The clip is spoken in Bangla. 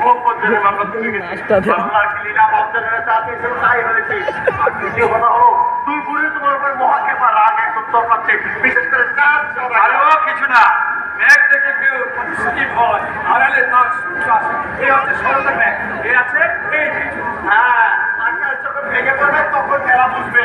খুব তুমি তাই বুড়ি তোমার উপর মহাক্ষেপা রাগ এক উত্তর পাচ্ছে বিশেষ করে কিছু না মেঘ থেকে কেউ প্রতিশ্রুতি হয় আড়ালে তার সূর্য আসে এ হচ্ছে সরকার মেঘ এ আছে এই। হ্যাঁ। আকাশ যখন ভেঙে পড়বে তখন এরা বুঝবে।